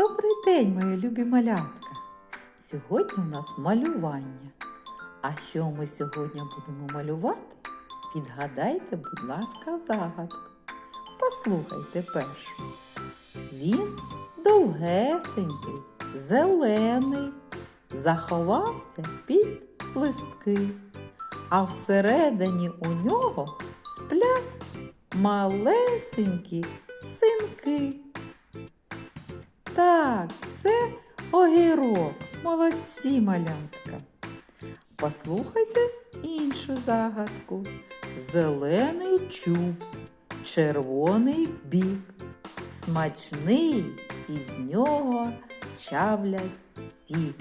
Добрий день, мої любі малятка! Сьогодні у нас малювання. А що ми сьогодні будемо малювати? Підгадайте, будь ласка, загадку. Послухайте першу. Він довгесенький, зелений, заховався під листки, а всередині у нього сплять малесенькі синки. Так, це огірок. Молодці малятка. Послухайте іншу загадку. Зелений чуб, червоний бік, смачний із нього чавлять сік.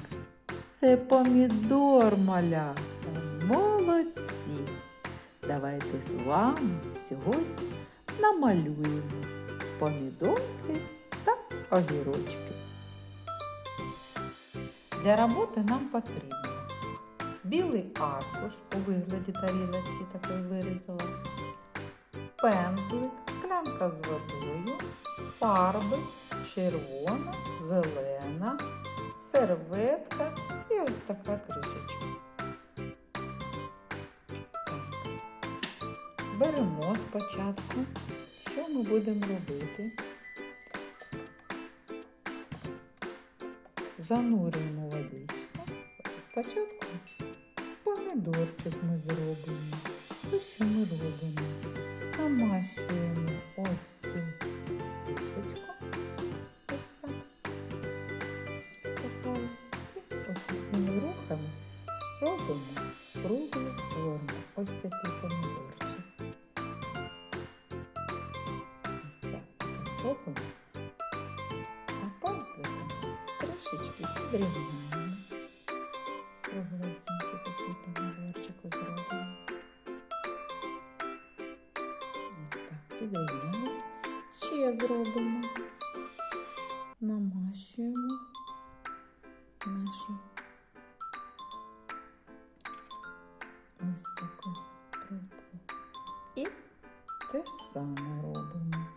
Це помідор малятка. Молодці. Давайте з вами сьогодні намалюємо помідорки огірочки. Для роботи нам потрібно білий аркуш у вигляді тарілиці такої вирізала, пензлик, склянка з водою, фарби червона, зелена, серветка і ось така кришечка. Беремо спочатку, що ми будемо робити. Занурюємо водичку. Спочатку помідорчик ми зробимо. Ось що ми робимо? Намащуємо ось цю кишечку. Ось так. І отакими рухами робимо круглу форму. Ось такий трошечки підрівняємо. Круглесенький такий помідорчику зробимо. Ось так, підрівняли. Ще зробимо. Намащуємо нашу ось таку пробку. І те саме робимо.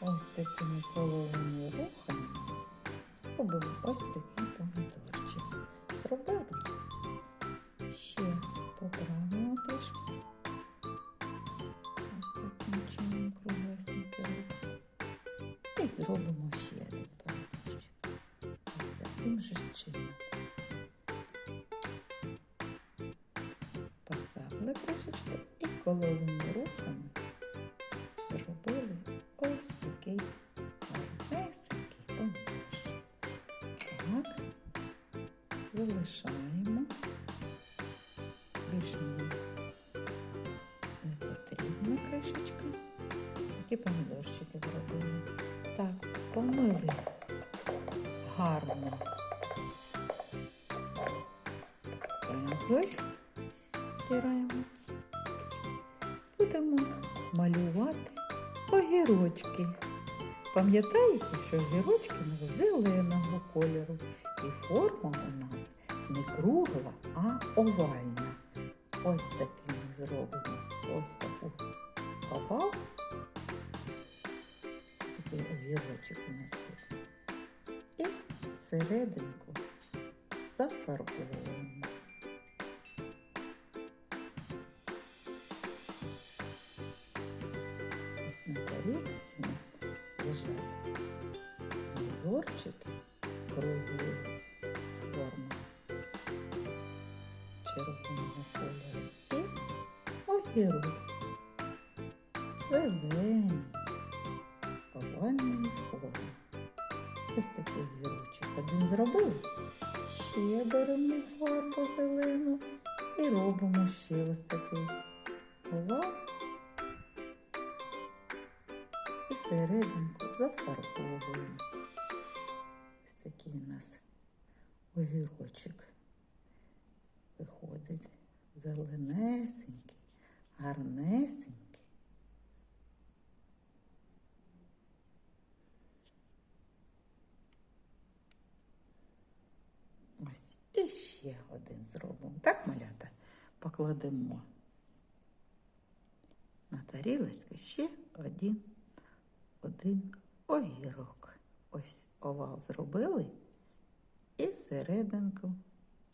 Ось такими коловими рухами робимо ось такий помідорчик. Зробили? Ще поправимо трішки. Ось таким чином круглесенький. І зробимо ще один помідорчик. Ось таким же чином. Поставили кришечку і коловими рухами зробили ось такий залишаємо. Більше нам не потрібна кришечка. Ось такі помідорчики зробили. Так, помили гарно пензлик. Втираємо. Будемо малювати огірочки. Пам'ятаєте, що огірочки зеленого кольору і форма у нас не кругла, а овальна. Ось такі ми зробимо. Ось таку овал. Такий огірочок у нас буде. І всерединку зафарбуємо. Ось на тарілці у нас лежать помідорчики круглої форми червоного кольору і огірок зелений овальної форми. Ось такий огірочок один зробили. Ще беремо фарбу зелену і робимо ще ось такий овал і серединку зафарбовуємо. Такий у нас огірочок виходить зеленесенький, гарнесенький. Ось і ще один зробимо. Так, малята, покладемо на тарілочку ще один, один огірок. Ось овал зробили і серединку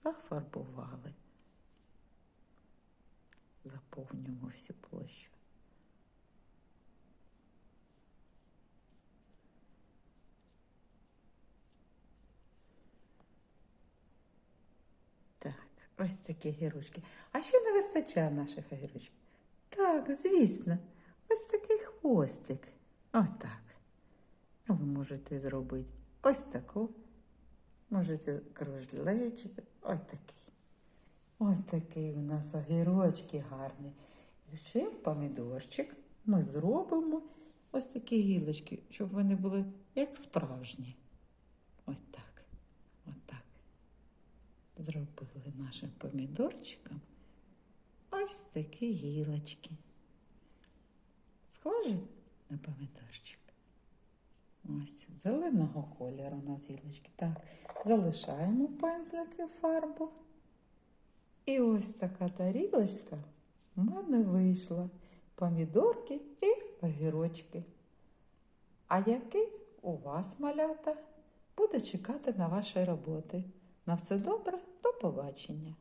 зафарбували. Заповнюємо всю площу. Так, ось такі гірочки. А що не вистачає наших огірочків? Так, звісно, ось такий хвостик. Отак. Ви можете зробити ось таку. Можете кружлечик. Ось такий. Ось такий у нас огірочки гарні. І ще в помідорчик ми зробимо ось такі гілочки, щоб вони були як справжні. Ось так. Ось так. Зробили нашим помідорчиком ось такі гілочки. Схожі на помідорчик. Зеленого кольору у нас гілочки. Так, залишаємо пензлики фарбу. І ось така тарілочка в мене вийшла. Помідорки і огірочки. А який у вас малята буде чекати на ваші роботи? На все добре, до побачення!